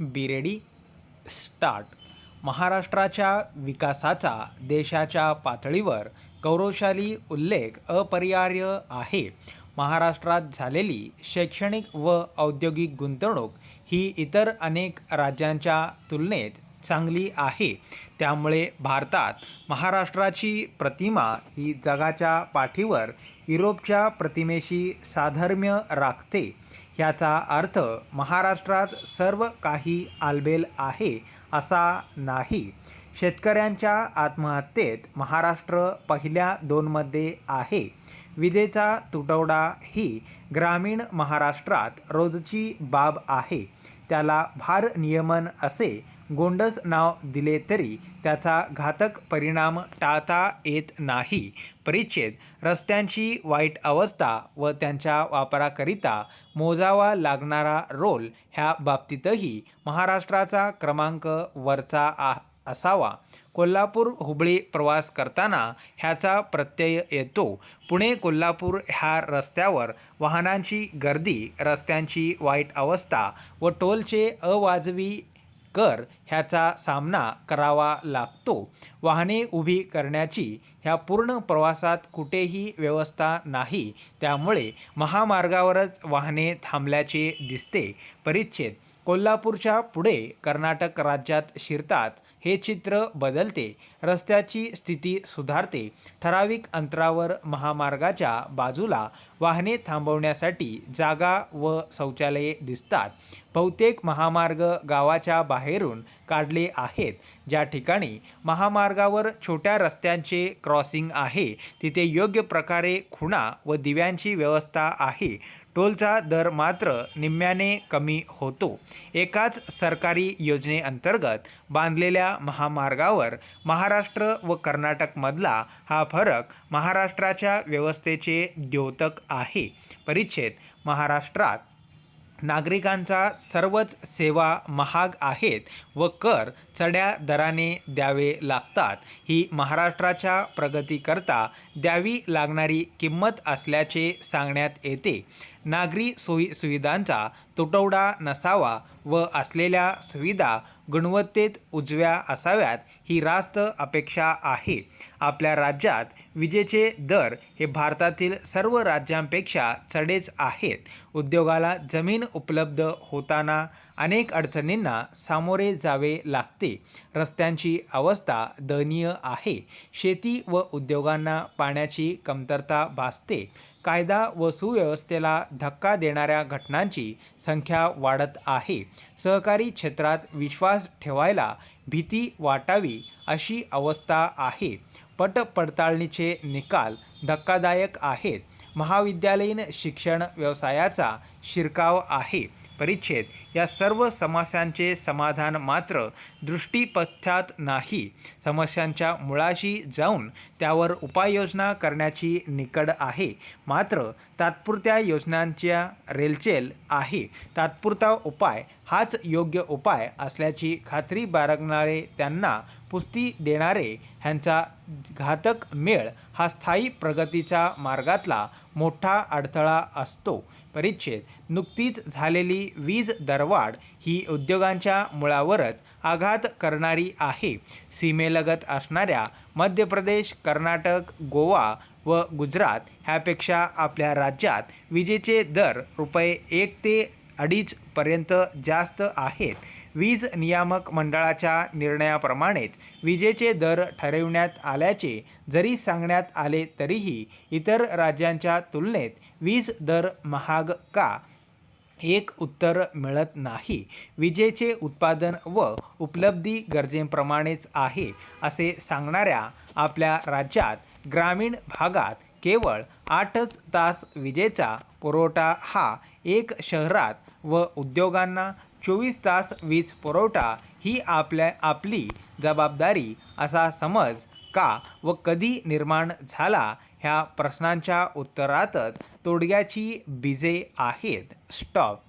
Be ready start. महाराष्ट्राच्या विकासाचा देशाच्या पातळीवर गौरवशाली उल्लेख अपरिहार्य आहे. महाराष्ट्रात झालेली शैक्षणिक व औद्योगिक गुंतवणूक ही इतर अनेक राज्यांच्या तुलनेत चांगली आहे. त्यामुळे भारतात महाराष्ट्राची प्रतिमा ही जगाच्या पाठीवर युरोपच्या प्रतिमेशी साधर्म्य राखते. ह्याचा अर्थ महाराष्ट्रात सर्व काही आलबेल आहे असा नाही. शेतकऱ्यांच्या आत्महत्येत महाराष्ट्र पहिल्या दोनमध्ये आहे. विजेचा तुटवडा ही ग्रामीण महाराष्ट्रात रोजची बाब आहे. त्याला भारनियमन असे गोंडस नाव दिले तरी त्याचा घातक परिणाम टाळता येत नाही. परिच्छेद रस्त्यांची वाईट अवस्था व त्यांच्या वापराकरिता मोजावा लागणारा रोल ह्या बाबतीतही महाराष्ट्राचा क्रमांक वरचा आ असावा. कोल्हापूर हुबळी प्रवास करताना ह्याचा प्रत्यय येतो. पुणे कोल्हापूर ह्या रस्त्यावर वाहनांची गर्दी रस्त्यांची वाईट अवस्था व टोलचे अवाजवी कर ह्याचा सामना करावा लागतो. वाहने उभी करण्याची ह्या पूर्ण प्रवासात कुठेही व्यवस्था नाही. त्यामुळे महामार्गावरच वाहने थांबल्याचे दिसते. परिच्छेद कोल्हापूरच्या पुढे कर्नाटक राज्यात शिरतात. हे चित्र बदलते. रस्त्याची स्थिती सुधारते. ठराविक अंतरावर महामार्गाच्या बाजूला वाहने थांबवण्यासाठी जागा व शौचालये दिसतात. बहुतेक महामार्ग गावाच्या बाहेरून काढले आहेत. ज्या ठिकाणी महामार्गावर छोट्या रस्त्यांचे क्रॉसिंग आहे तिथे योग्य प्रकारे खुणा व दिव्यांची व्यवस्था आहे. टोलचा दर मात्र निम्म्याने कमी होतो. एकाच सरकारी योजनेअंतर्गत बांधलेल्या महामार्गावर महाराष्ट्र व कर्नाटकमधला हा फरक महाराष्ट्राच्या व्यवस्थेचे द्योतक आहे. परिच्छेद महाराष्ट्रात नागरिकांचा सर्वच सेवा महाग आहेत व कर चढ्या दराने द्यावे लागतात. ही महाराष्ट्राच्या प्रगतीकरता द्यावी लागणारी किंमत असल्याचे सांगण्यात येते. नागरी सोयी सुविधांचा तुटवडा नसावा व असलेल्या सुविधा गुणवत्तेत उजव्या असाव्यात ही रास्त अपेक्षा आहे. आपल्या राज्यात विजेचे दर हे भारतातील सर्व राज्यांपेक्षा चढेच आहेत. उद्योगाला जमीन उपलब्ध होताना अनेक अडचणींना सामोरे जावे लागते. रस्त्यांची अवस्था दयनीय आहे. शेती व उद्योगांना पाण्याची कमतरता भासते. कायदा व सुव्यवस्थेला धक्का देणाऱ्या घटनांची संख्या वाढत आहे. सहकारी क्षेत्रात विश्वास ठेवायला भीती वाटावी अशी अवस्था आहे. पट पडताळणीचे निकाल धक्कादायक आहेत. महाविद्यालयीन शिक्षण व्यवसायाचा शिरकाव आहे. परिच्छेद. या सर्व समस्यांचे समाधान मात्र दृष्टीपथ्यात नाही. समस्यांच्या मुळाशी जाऊन त्यावर उपाययोजना करण्याची निकड आहे. मात्र तात्पुरत्या योजनांच्या रेलचेल आहे. तात्पुरता उपाय हाच योग्य उपाय असल्याची खात्री बाळगणारे त्यांना पुस्ती देणारे ह्यांचा घातक मेळ हा स्थायी प्रगतीच्या मार्गातला मोठा अडथळा असतो. परिच्छेद नुकतीच झालेली वीज दरवाढ ही उद्योगांच्या मुळावरच आघात करणारी आहे. सीमेलगत असणाऱ्या मध्य प्रदेश कर्नाटक गोवा व गुजरात ह्यापेक्षा आपल्या राज्यात विजेचे दर रुपये एक ते अडीचपर्यंत जास्त आहेत. वीज नियामक मंडळाच्या निर्णयाप्रमाणेच विजेचे दर ठरविण्यात आल्याचे जरी सांगण्यात आले तरीही इतर राज्यांच्या तुलनेत वीज दर महाग का? एक उत्तर मिळत नाही. विजेचे उत्पादन व उपलब्धी गरजेप्रमाणेच आहे असे सांगणाऱ्या आपल्या राज्यात ग्रामीण भागात केवळ आठच तास विजेचा पुरवठा हा एक शहरात व उद्योगांना चोवीस तास वीज पुरवठा ही आपल्या आपली जबाबदारी असा समज का व कधी निर्माण झाला ह्या प्रश्नांच्या उत्तरातच तोडग्याची बीजे आहेत. स्टॉप.